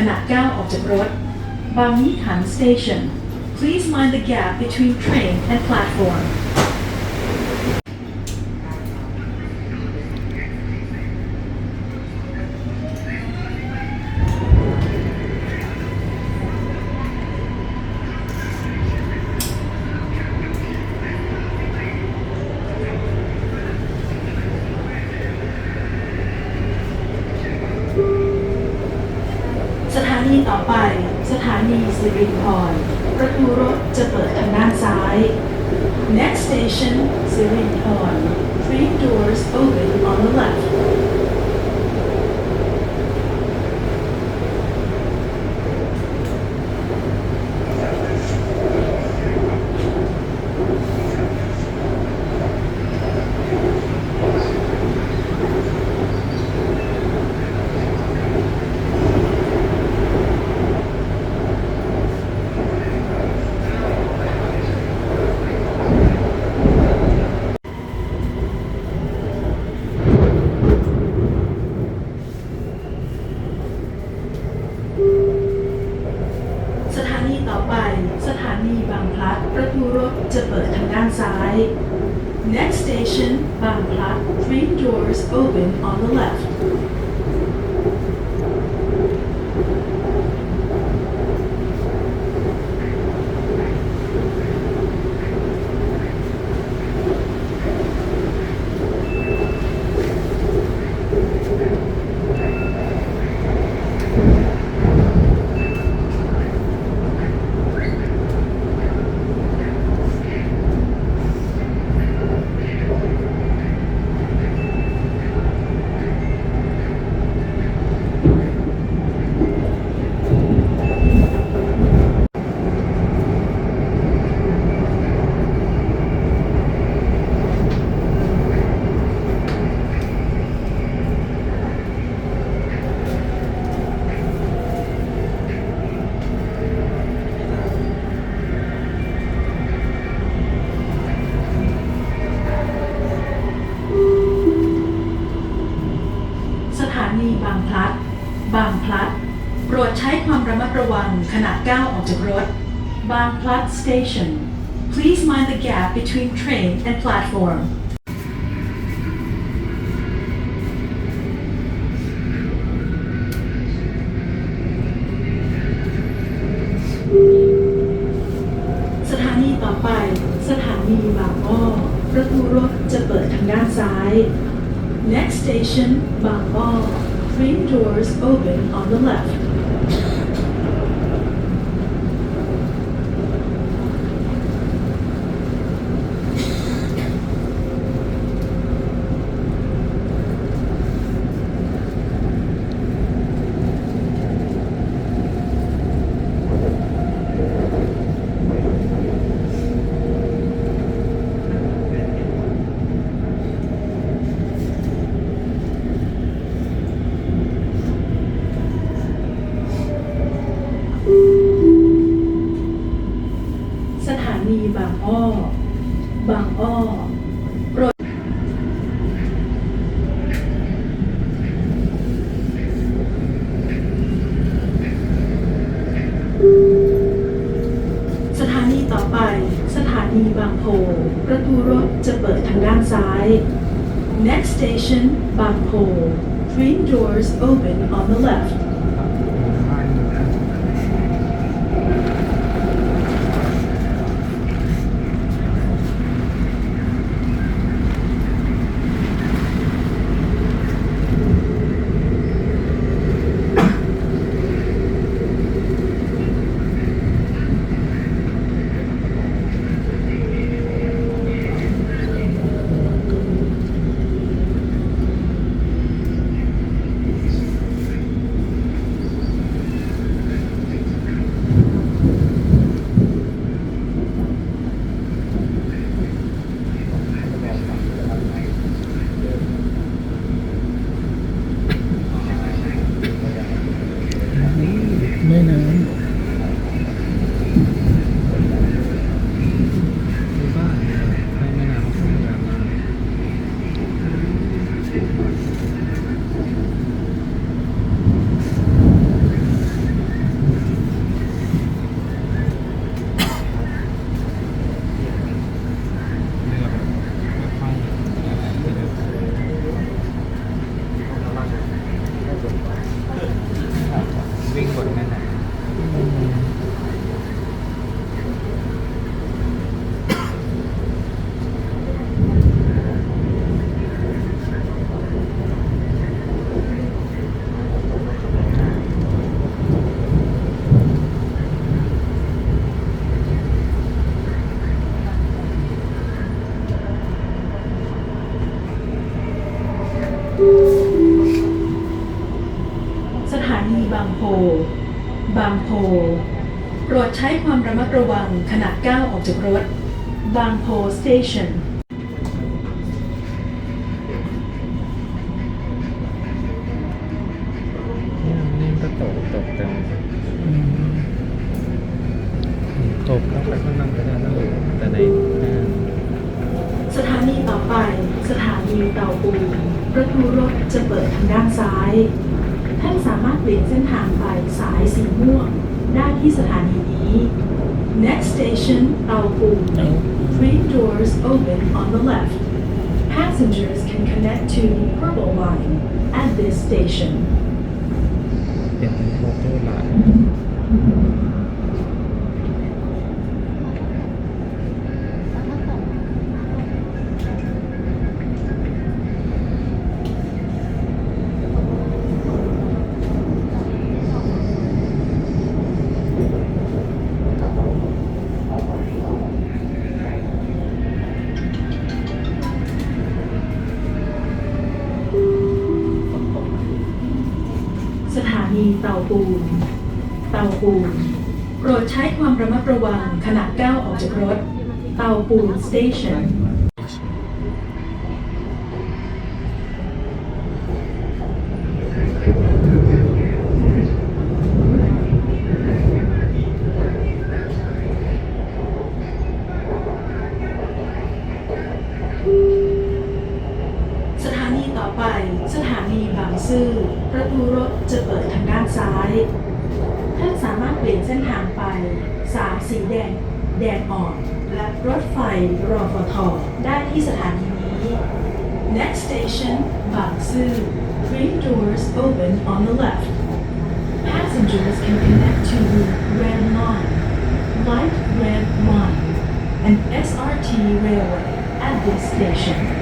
ดระวังขณะก้าวออกจากรถ บางยี่ขัน Station Please mind the gap between train and platform Station สิรินธร Three doors open on the left doors open on the left ปรดใช้ความระมัดระวังขณะก้าวออกจากรถ บางพลัด Station Please mind the gap between train and platform สถานีต่อไป สถานีบางอ้อประตูรถจะเปิดทางด้านซ้าย Next station บางอ้อ Three doors open on the left สถา นีบางอ้อ บางอ้อโปรดสถานีต่อไป สถานีบางโพ ประตูรถจะเปิดทางด้านซ้าย Next station บางโพ Three doors open on the left สวิ บางโพบางโพ โปรดใช้ความระมัดระวังขณะก้าวออกจากรถ บางโพสเตชันำนี่นี่ก็ตกตกเต็มอืมตกต้องไปข้างนอกก็ได้นั่งอยู่แต่ในห้างสถานีต่อไป สถานีเตาปูนประตูรถจะเปิดทางด้านซ้าย เปลี่ยนเส้นทางไปสายสีม่วง ได้ที่สถานีนี้ Next station เตาปูน Three doors open on the left. Passengers can connect to the purple line at this station. เปลี่ยนเป็นโลโก้หลาย นีเตาปูน เตาปูน โปรดใช้ความระมัดระวังขณะก้าวออกจากรถ เตาปูน station สถานีต่อไป สถานีบางซื่อประตูรถจะเปิดทางด้านซ้าย ท่านสามารถเปลี่ยนเส้นทางไป สายสีแดง แดงอ่อน และรถไฟรอฟทได้ที่สถานีนี้ Next station บางซื่อ Three doors open on the left. Passengers can connect to Red Line, Light Red Line, and SRT Railway at this station.